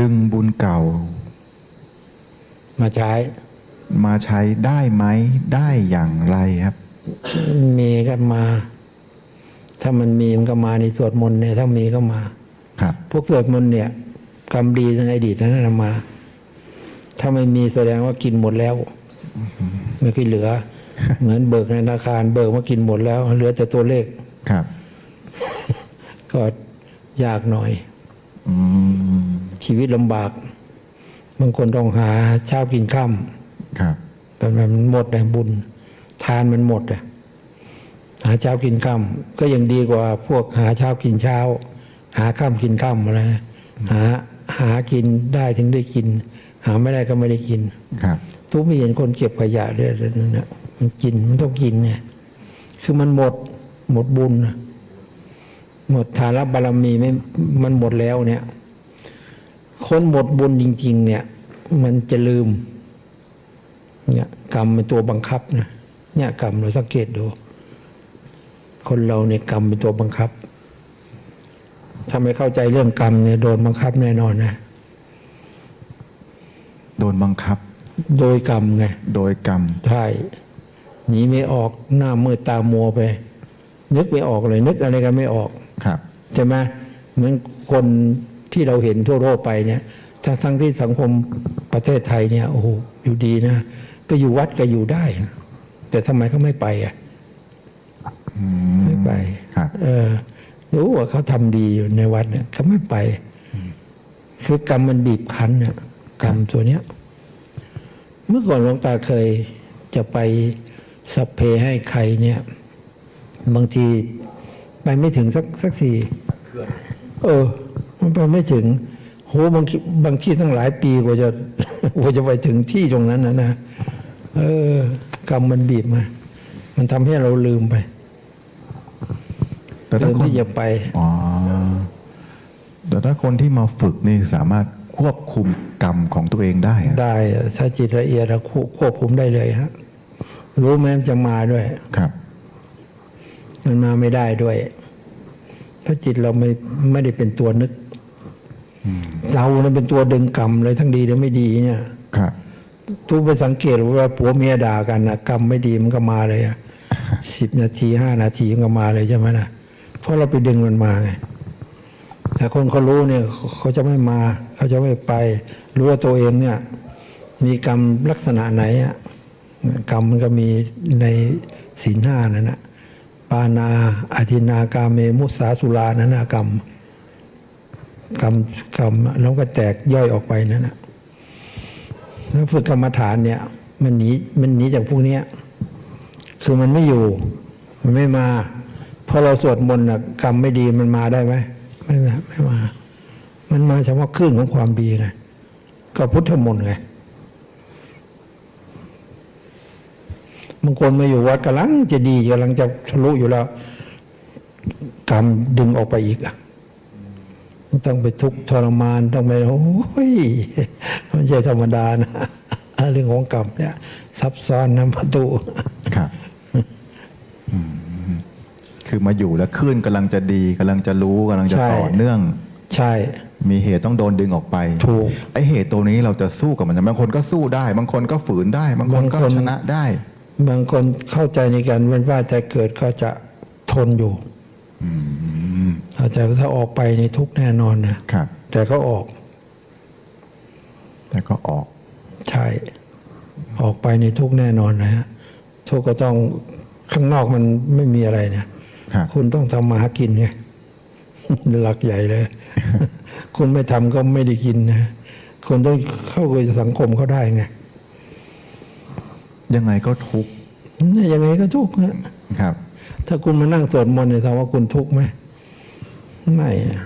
ดึงบุญเก่า มาใช้ มาใช้ได้ไหมได้อย่างไรครับ มีก็มา ถ้ามันมีมันก็มาในสวดมนต์เนี่ยถ้ามีก็มา ครับ พวกสวดมนต์เนี่ยกรรมดีในอดีตนั้นนะมา ถ้าไม่มีแสดงว่ากินหมดแล้วไม่ค่อยเหลือ เหมือนเบิกในธนาคาร เบิกมากินหมดแล้ว เหลือแต่ตัวเลขครับ ก็ยากหน่อย อืม ชีวิตลำบาก บางคนต้องหาเช้ากินข้ามครับแต่มันหมดเลยบุญ ทานมันหมดอะหาเช้ากินข้ามก็ยังดีกว่าพวกหาเช้ากินเช้า หาข้ามกินข้ามอะไรนะหาหากินได้ถึงได้กิน หาไม่ได้ก็ไม่ได้กินครับ ทุกไม่เห็นคนเก็บขยะด้วยนั่นนะมันกินมันต้องกินเนี่ย คือมันหมดหมดบุญนะหมดฐานะบารมีไม่มันหมดแล้วเนี่ย คนหมดบุญจริง ๆ เนี่ย มันจะลืม เนี่ยกรรมเป็นตัวบังคับนะเนี่ยกรรมเราสังเกตดู คนเราเนี่ยกรรมเป็นตัวบังคับถ้าไม่เข้าใจเรื่องกรรมเนี่ยโดนบังคับแน่นอนนะโดนบังคับ โดยกรรมไงโดยกรรมใช่หนีไม่ออกหน้ามืดตามัวไป นึกไม่ออกเลย นึกอะไรกันไม่ออกครับใช่ไหมเหมือนคน ที่เราเห็นทั่วโลกไปเนี่ยทั้งทั้งที่สังคมประเทศไทยเนี่ยโอ้โหอยู่ดีนะก็อยู่วัดก็อยู่ได้ แต่ทำไมเขาไม่ไปอะอืไม่ไปครับเออรู้ว่าเขาทำดีอยู่ในวัดเนี่ยเขาไม่ไป คือกรรมมันบีบคั้นเนี่ยกรรมตัวเนี้ย เมื่อก่อนหลวงตาเคยจะไปสัพเพให้ใครเนี่ย บางทีไปไม่ถึงสักสักสี่เออ มันไปไม่ถึงโหบางทีบางที่ตั้งหลายปีกว่าจะกว่าจะไปถึงที่ตรงนั้นนะนะเออกรรมมันบีบมา มันทำให้เราลืมไปแต่ถ้าลืมคนที่จะไปอ๋อแต่ถ้าคนที่มาฝึกนี่สามารถควบคุมกรรมของตัวเองได้อะได้ ถ้าจิตละเอียดเราควบควบคุมได้เลยฮะรู้ไหมมันจะมาด้วย ครับ มันมาไม่ได้ด้วยถ้าจิตเราไม่ไม่ได้เป็นตัวนึกอืม เราเนี่ยเป็นตัวดึงกรรมเลยทั้งดีและไม่ดีเนี่ยครับทุกไปสังเกตว่าผัวเมียด่ากันนะกรรมไม่ดีมันก็มาเลยอะสิบนาทีห้านาทีมันก็มาเลยใช่ไหมนะเพราะเราไปดึงมันมาไงแต่คนเขารู้เนี่ยเขาจะไม่มาเขาจะไม่ไป รู้ว่าตัวเองเนี่ย มีกรรมลักษณะไหนอะกรรมมันก็มีในศีลห้านั่นนะปานาอาทินากาเมมุสาสุรานั่นนะกรรม กรรมกรรมแล้วก็แตกย่อยออกไปนั่นนะถ้าฝึกกรรมฐานเนี่ย มันหนีมันหนีจากพวกเนี้ย คือมันไม่อยู่ มันไม่มาพอเราสวดมนต์นะกรรมไม่ดีมันมาได้ไหมไม่มาไม่มา มันมาเฉพาะคลื่นของความดีไงก็พุทธมนต์ไงบางคนมาอยู่วัดกำลังจะดีกำลังจะทะลุอยู่แล้วกรรมดึงออกไปอีกอะ ต้องไปทุกข์ทรมานต้องไปโอ้ยไม่ใช่ธรรมดานะเรื่องของกรรมเนี่ย ซับซ้อนนะประตูครับอืมคือมาอยู่แล้วคลื่นกำลังจะดีกำลังจะรู้กำลังจะใช่ต่อเนื่อง ใช่ มีเหตุต้องโดนดึงออกไปถูกไอเหตุตัวนี้เราจะสู้กับมันบางคนก็สู้ได้ บางคนก็ฝืนได้ บางคนก็บางคนชนะได้ บางคนเข้าใจในการเว้นว่าแต่เกิดก็จะทนอยู่ อืมอาจจะถ้าออกไปในทุกข์แน่นอนนะครับ แต่ก็ออก แต่ก็ออก ใช่ ออกไปในทุกข์แน่นอนนะฮะทุกข์ก็ต้องข้างนอกมันไม่มีอะไรเนี่ยครับคุณต้องทำมาหากินไงหลักใหญ่เลย คุณไม่ทำก็ไม่ได้กินนะคุณต้องเข้ากับสังคมเขาได้ไงยังไงก็ทุกข์นี่ยังไงก็ทุกข์นะครับ ถ้าคุณมานั่งสวดมนต์เนี่ยถามว่าคุณทุกข์ไหมไม่อะ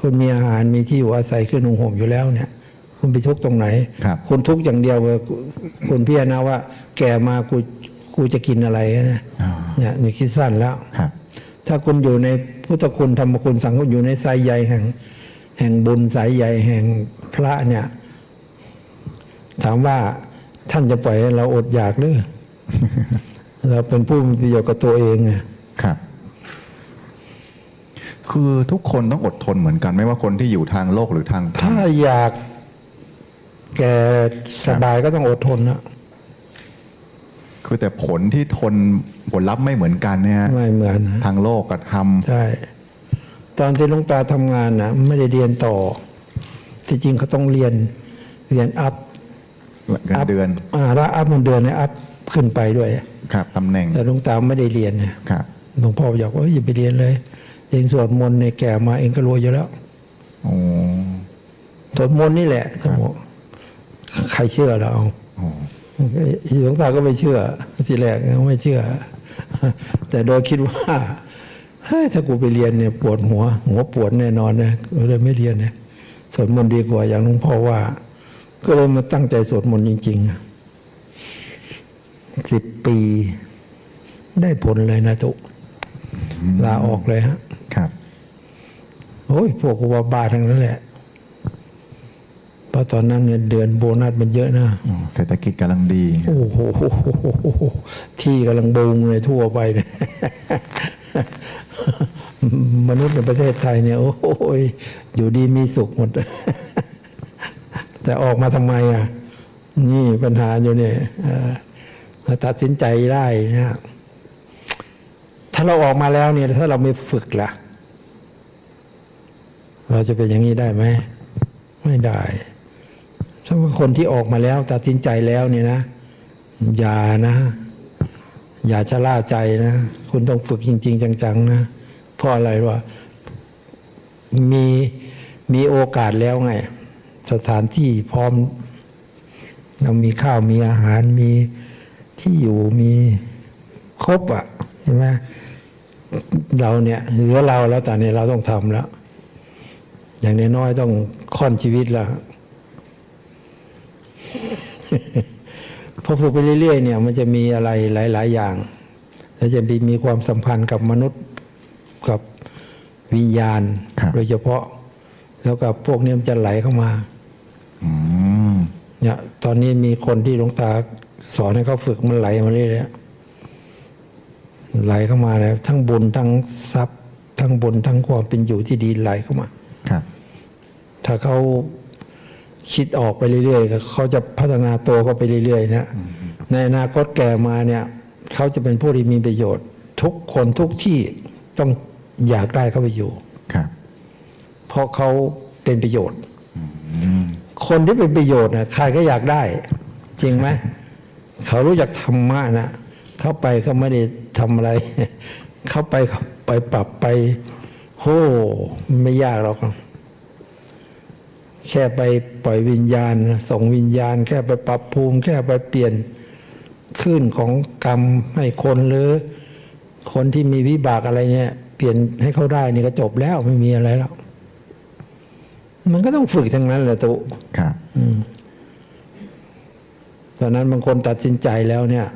คุณมีอาหารมีที่อยู่อาศัยขึ้นหงห่มอยู่แล้วเนี่ย คุณไปทุกข์ตรงไหนครับคุณทุกข์อย่างเดียวเลยคุณพิจารณาว่า แก่มากูกูจะกินอะไรนะอ่าเนี่ยนี่คิดสั้นแล้วครับ ถ้าคุณอยู่ในพุทธคุณธรรมคุณสังฆคุณอยู่ในสายใยแห่ง แห่งบุญสายใยแห่งพระเนี่ย ถามว่าท่านจะปล่อยให้เราอดอยากหรือ เราเป็นผู้มีประโยชน์กับตัวเองไงครับ คือทุกคนต้องอดทนเหมือนกัน ไม่ว่าคนที่อยู่ทางโลกหรือทางธรรถ้ามอยาก แก่สบายก็ต้องอดทนนะคือแต่ผลที่ทนผลลัพธ์ไม่เหมือนกันเนี่ยไม่เหมือนนะทางโลกกับธรรมใช่ตอนที่หลุงตาทำงานนะไม่ได้เรียนต่อ ที่จริงเขาต้องเรียนเรียนอัพเงินเดือน อ่าแล้วอัพเงินเดือนเนี่ยอัพ ขึ้นไปด้วยครับตำแหน่ง แต่หลุงตาไม่ได้เรียนเนี่ยครับหลวงพ่อบอกว่าเอ้ยอย่าไปเรียนเลยเองสวดมนต์เนี่ยแก่มาเองก็รวยอยู่แล้วโอ้สวดมนต์นี่แหละสมองใครเชื่อเราเอาโอ้หลวงตาก็ไม่เชื่อทีแรกก็ไม่เชื่อ แต่โดยคิดว่าเฮ้ยถ้ากูไปเรียนเนี่ย ปวดหัว หัวปวดแน่นอนนะก็เลยไม่เรียนเนี่ยสวดมนต์ดีกว่าอย่างหลวงพ่อว่า ก็เลยมาตั้งใจสวดมนต์จริง ๆ สิบปี ได้ผลเลยนะตุลาออกเลยฮะ ครับโอ้ยพวกกูว่าบ้าทั้งนั้นแหละเพราะตอนนั้นเนี่ยเดือนโบนัสมันเยอะนะอ๋อเศรษฐกิจกำลังดี โอ้โหที่กำลังบูมเลยทั่วไปเนี่ยมนุษย์ในประเทศไทยเนี่ย โอ้ยอยู่ดีมีสุขหมด แต่ออกมาทำไมอะ นี่ปัญหาอยู่เนี่ยเอ่อ ตัดสินใจได้นะถ้าเราออกมาแล้วเนี่ย ถ้าเราไม่ฝึกล่ะ เราจะเป็นอย่างนี้ได้ไหมไม่ได้ถ้าคนที่ออกมาแล้วตัดสินใจแล้วเนี่ยนะอย่านะ อย่าชะล่าใจนะ คุณต้องฝึกจริง ๆ จังๆนะเพราะอะไรวะมีมีโอกาสแล้วไง สถานที่พร้อม เรามีข้าวมีอาหารมี ที่อยู่มีครบอะ่ะเห็นไหมเราเนี่ยเหลือเราแล้วตอนนี้เราต้องทำแล้ว อย่างน้อยๆต้องค่อนชีวิตแล้วพอฝึกไปเรื่อยๆเนี่ย มันจะมีอะไรหลาย ๆ อย่าง แล้วจะมีมีความสัมพันธ์กับมนุษย์กับวิญญาณครับโดยเฉพาะ แล้วกับพวกนี้มันจะไหลเข้ามาอืมเนี่ยตอนนี้มีคนที่หลวงตา สอนให้เขาฝึกมันไหลมาเรื่อยๆไหลเข้ามาแล้ว ทั้งบุญทั้งทรัพย์ ทั้งบุญทั้งความเป็นอยู่ที่ดีไหลเข้ามาครับ ถ้าเขาคิดออกไปเรื่อยๆเขาจะพัฒนาตัวเขาไปเรื่อยๆนะในอนาคตแก่มาเนี่ยเขาจะเป็นผู้ที่มีประโยชน์ ทุกคนทุกที่ต้องอยากได้เข้าไปอยู่ครับเพราะเขาเป็นประโยชน์อืมคนที่เป็นประโยชน์นะใครก็อยากได้ จริงไหม เขารู้จักธรรมะนะเข้าไปเขาไม่ได้ทำอะไร เข้าไปไปปรับไปโหไม่ยากหรอกแค่ไปปล่อยวิญญาณ ส่งวิญญาณ แค่ไปปรับภูมิ แค่ไปเปลี่ยนคลื่นของกรรมให้คนหรือ คนที่มีวิบากอะไรเนี่ย เปลี่ยนให้เขาได้นี่ก็จบแล้วไม่มีอะไรแล้ว มันก็ต้องฝึกทั้งนั้นแหละตุครับอืม ตอนนั้นบางคนตัดสินใจแล้วเนี่ย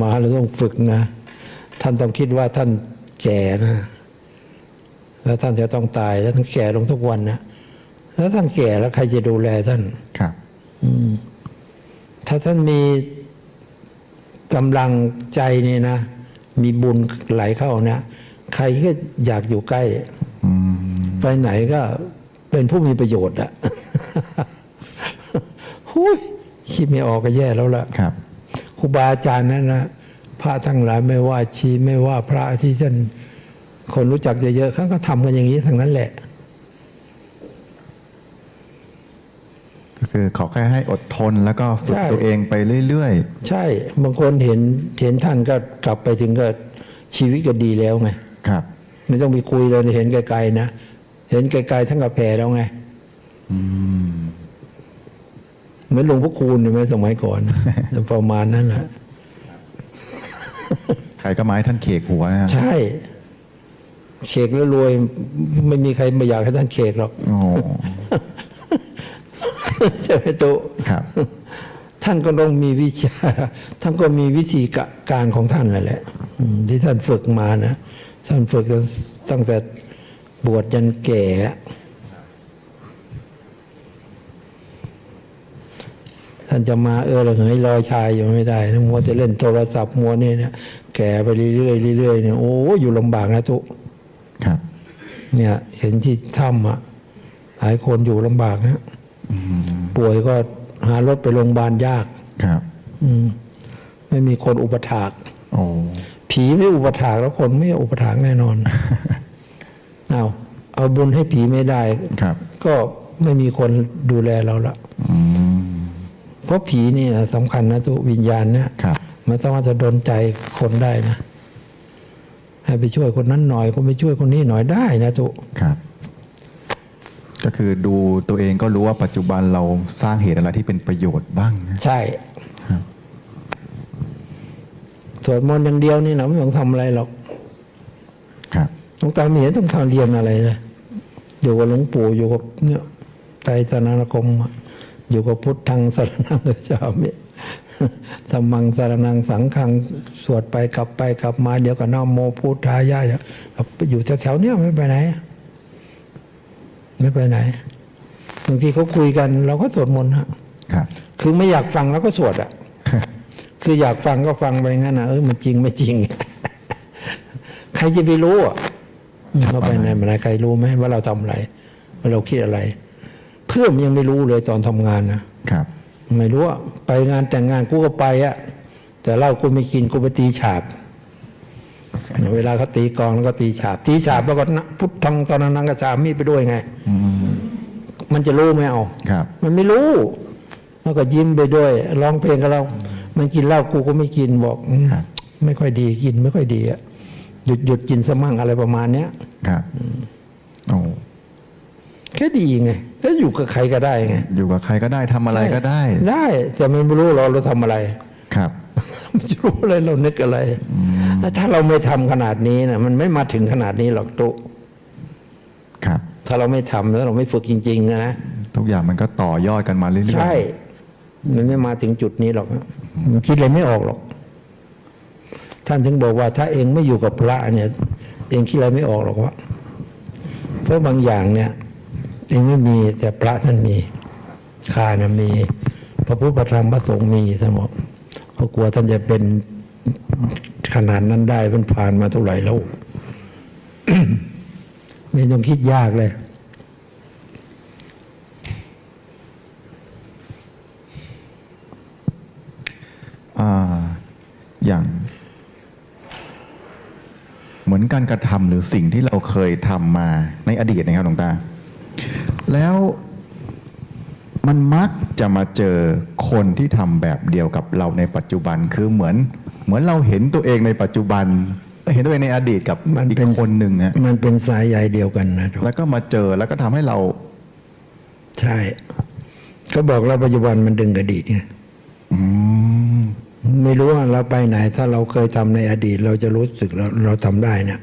มาเราต้องฝึกนะ ท่านต้องคิดว่าท่านแก่นะแล้วท่านจะต้องตายแล้วท่านแก่ลงทุกวันนะแล้วท่านแก่แล้วใครจะดูแลท่านครับ อืม ถ้าท่านมีกำลังใจเนี่ยนะมีบุญไหลเข้านะใครก็อยากอยู่ใกล้อืมไปไหนก็เป็นผู้มีประโยชน์อะหุย คิดไม่ออกก็แย่แล้วล่ะครับครูบาอาจารย์นั้นนะพระทั้งหลายไม่ว่าชีไม่ว่าพระที่ท่านคนรู้จักเยอะๆเขาก็ทำกันอย่างนี้ทั้งนั้นแหละ ก็คือขอแค่ให้อดทนแล้วก็ฝึกใช่ตัวเองไปเรื่อยใช่ บางคนเห็นเห็นท่านก็กลับไปถึงก็ชีวิตก็ดีแล้วไงๆครับ ไม่ต้องไปคุยเลยเห็นไกลๆนะ เห็นไกลๆทั้งกับแผ่แล้วไง อืม เหมือนหลวงพ่อคูณใช่ไหมสมัยก่อนประมาณนั้นแหละใครก็ไมาให้ท่านเขกหัวนะฮะใช่ เขกแล้วรวย ไม่มีใครมาอยากให้ท่านเขกหรอกโอ้ใช่ไหมตุครับ ท่านก็ต้องมีวิชา ท่านก็มีวิธีกะการของท่านนั่นแหละอืมที่ท่านฝึกมานะ ท่านฝึกตั้งแต่บวชยันแก่ ท่านจะมาเออระเหยลอยชายอยู่ไม่ได้นะมัวแต่เล่นโทรศัพท์มัวเนี่ยนะแก่ไปเรื่อยๆเรื่อยๆเนี่ยโอ้อยู่ลำบากนะทุกครับเนี่ย เห็นที่ถ้ำอะหลายคนอยู่ลำบากนะอืมป่วยก็หารถไปโรงพยาบาลยากครับ อืม ไม่มีคนอุปถากโอ้ผีไม่อุปถากแล้วคนไม่อุปถากแน่นอนเอาเอาบุญให้ผีไม่ได้ครับ ก็ไม่มีคนดูแลเราละอืม เพราะผีนี่นะสำคัญนะทุกวิญญาณเนี่ยครับมันสามารถจะดนใจคนได้นะให้ไปช่วยคนนั้นหน่อยคนไปช่วยคนนี้หน่อยได้นะทุกครับ ก็คือดูตัวเองก็รู้ว่าปัจจุบันเราสร้างเหตุอะไรที่เป็นประโยชน์บ้างนะใช่ครับสวดมนต์อย่างเดียวนี่นะไม่ต้องทำอะไรหรอกครับหลวงตาไม่เห็นต้องทำเรียนอะไรเลยอยู่กับหลวงปู่อยู่กับเนี่ยไตรสนานคมอะ อยู่กับพุทธังสรนังกัจฉามิสมมังสารนังสังขังสวดไปกลับไปกลับมาเดี๋ยวก็น้อมโมพุทธายะเดี๋ยวอยู่แถวๆเนี้ยไม่ไปไหน ไม่ไปไหนบางทีเขาคุยกัน เราก็สวดมนต์ฮะครับคือไม่อยากฟังเราก็สวดอะ คืออยากฟังก็ฟังไปงั้นนะเออมันจริงไม่จริง ใครจะไปรู้อะเราไปไหนมาไหนใครรู้ไหมว่าเราทำอะไรว่าเราคิดอะไร เพื่อนมันยังไม่รู้เลยตอนทำงานนะครับ ไม่รู้อะไปงานแต่งงานกูก็ไปอะแต่เหล้ากูไม่กินกูไปตีฉาบเวลาเขาตีกลองแล้วก็ตีฉาบ ตีฉาบแล้วก็นะพุทธังตอนนังกระชามีไปด้วยไงอืมมันจะรู้ไหมเอาครับ มันไม่รู้ แล้วก็ยิ้มไปด้วยร้องเพลงกับเรา มันกินเหล้ากูก็ไม่กินบอกอืมครับไม่ค่อยดีกินไม่ค่อยดีอะหยุดหยุดกินสมั่งอะไรประมาณเนี้ยครับโอ้ แค่ดีไงแล้วอยู่กับใครก็ได้ไงอยู่กับใครก็ได้ทำอะไรก็ได้ ได้แต่มันไม่รู้เราเราทำอะไรครับมันจะรู้อะไรเรานึกอะไรอืมแล้วถ้าเราไม่ทำขนาดนี้นะมันไม่มาถึงขนาดนี้หรอกตุครับ ถ้าเราไม่ทำแล้วเราไม่ฝึกจริง ๆ นะนะทุกอย่างมันก็ต่อยอดกันมาเรื่อยๆใช่ มันไม่มาถึงจุดนี้หรอกนะมันคิดอะไรไม่ออกหรอก ท่านถึงบอกว่า ถ้าเองไม่อยู่กับพระเนี่ย เองคิดอะไรไม่ออกหรอกว่าเพราะบางอย่างเนี่ย เองไม่มีแต่พระท่านมีข้านะมี พระพุทธธรรมพระสงฆ์มีสมองเพราะกลัวท่านจะเป็นขนาดนั้นได้มันผ่านมาเท่าไหร่แล้วไม่ต้องคิดยากเลยอ่าอย่าง เหมือนการกระทำหรือสิ่งที่เราเคยทำมาในอดีตนะครับหลวงตา แล้วมันมักจะมาเจอคนที่ทำแบบเดียวกับเราในปัจจุบันคือเหมือน เหมือนเราเห็นตัวเองในปัจจุบันเห็นตัวเองในอดีตกับมันอีกเป็นคนหนึ่งฮะมันเป็นสายใยเดียวกันนะทุกแล้วก็มาเจอแล้วก็ทำให้เรา ใช่เขาบอกเราปัจจุบันมันดึงอดีตไงอืมไม่รู้ว่าเราไปไหน ถ้าเราเคยทำในอดีต เราจะรู้สึกเราเราทำได้เนี่ย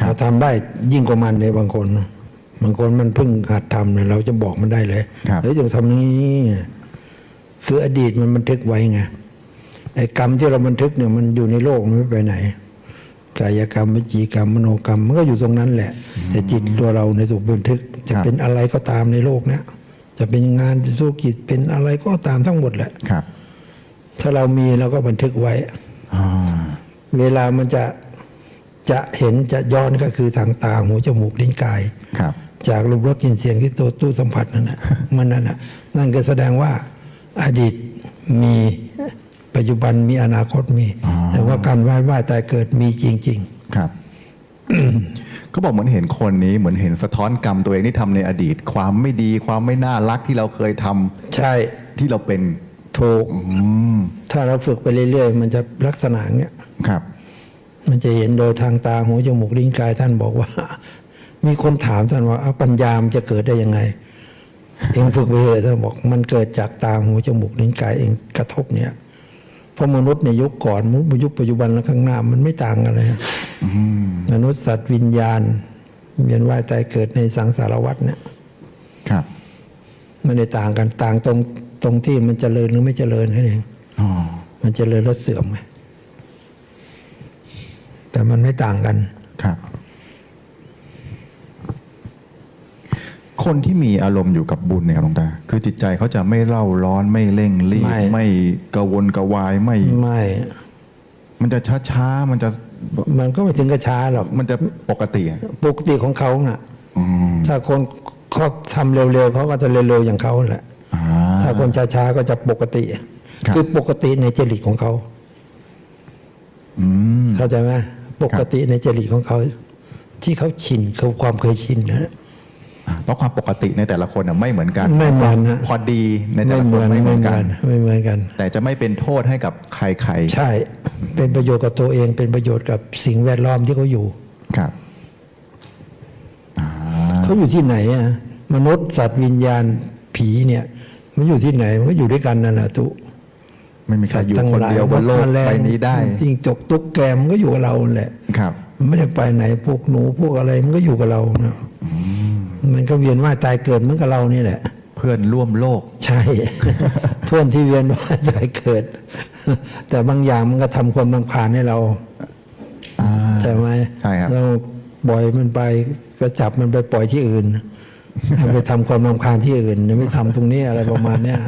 ครัเราบทำได้ยิ่งกว่ามันเลยบางคน บางคนมันเพิ่งหัดทำเนี่ยเราจะบอกมันได้เลยครับเฮ้ยต้องทำอย่างนี้คืออดีตมันบันทึกไว้ไงไอ้กรรมที่เราบันทึกเนี่ยมันอยู่ในโลกมันไม่ไปไหนกายกรรมวิจีกรรมมโนกรรมมันก็อยู่ตรงนั้นแหละ แต่จิตตัวเราในยถูกบันทึก จะครับเป็นอะไรก็ตามในโลกเนี้ยจะเป็นงานเป็นธุรกิจเป็นอะไรก็ตามทั้งหมดแหละครับ ถ้าเรามีเราก็บันทึกไว้อ่าเวลามันจะจะเห็นจะย้อนก็คือทางตาหูจมูกลิ้นกายครับ จากรูปรสกลิ่นเสียงที่ตัวตู้สัมผัสนั่นนะมันนั่นนะนั่นก็แสดงว่าอดีตมีปัจจุบันมีอนาคตมีอ๋อแต่ว่าการว่ายว่ายตายเกิดมีจริงครับเขาบอกเหมือนเห็นคนนี้เหมือนเห็นสะท้อนกรรมตัวเองที่ทำในอดีต ความไม่ดีความไม่น่ารักที่เราเคยทำๆใช่ที่เราเป็นถูกอืมถ้าเราฝึกไปเรื่อยๆ มันจะลักษณะเนี้ยครับ มันจะเห็นโดยทางตาหูจมูกลิ้นกายท่านบอกว่า มีคนถามท่านว่าเอาปัญญามนจะเกิดได้ยังไง เองฝึกไปเลยท่านบอกมันเกิดจากตาหูจมูกลิ้นกายเองกระทบเนี่ยเพราะมนุษย์ในยุคก่อนมนุษย์ยุคปัจจุบันและข้างหน้ามันไม่ต่างกันเลยอืมมนุษย์สัตว์วิญญาณเวียนว่ายตายเกิดในสังสารวัฏเนี่ย ครับไม่ได้ต่างกันต่างตรงตรงที่มันเจริญหรือไม่เจริญแค่นั้นเองอ๋อมันเจริญแล้วเสื่อมไงแต่มันไม่ต่างกัน ครับคนที่มีอารมณ์อยู่กับบุญเนี่ยครับหลวงตา คือจิตใจเขาจะไม่เล่าร้อนไม่เร่งรีบไม่ ไม่กระวนกระวายไม่ ไม่ มันจะช้าๆมันจะมันก็ไม่ถึงกับช้าหรอกมันจะปกติอะปกติของเขาน่ะ อืมถ้าคนเขาทำเร็วๆเขาก็จะเร็วๆอย่างเขาแหละ อ่าถ้าคนช้าๆก็จะปกติครับคือปกติในจริตของเขาอืม เข้าใจไหมปกติในจริตของเขา ที่เขาชินเขาความเคยชินนะ เพราะความปกติในแต่ละคนอะไม่เหมือนกัน ไม่เหมือนนะพอดีในแต่ไม่ละเหคมืนอนไม่เหมืไม่อนเหกัมือนนไม่เหมือนกัน แต่จะไม่เป็นโทษให้กับใครใช่ เป็นประโยชน์กับตัวเอง เป็นประโยชน์กับสิ่งแวดล้อมที่เขาอยู่ๆครับอ่าเขาอยู่ที่ไหนอะมนุษย์สัตว์วิญญาณผีเนี่ย มันอยู่ที่ไหนมันก็อยู่ด้วยกันนั่นแหละทุกไม่มีใครอยู่คนเดียวบนโลกแมลงใบนี้ได้จริงจกตุ๊กแกมันก็อยู่กับเราแหละ ครับ มันไม่ได้ไปไหนพวกหนูพวกอะไรมันก็อยู่กับเรานะ มันก็เวียนว่ายตายเกิดเหมือนกับเรานี่แหละ เพื่อนร่วมโลก ใช่ เพื่อนที่เวียนว่ายตายเกิด แต่บางอย่างมันก็ทำความรำคาญให้เราอ่าใช่ไหมใช่ครับเราปล่อยมันไปก็จับมันไปปล่อยที่อื่นให้ไปทำความรำคาญที่อื่นไม่ทำตรงนี้อะไรประมาณเนี้ย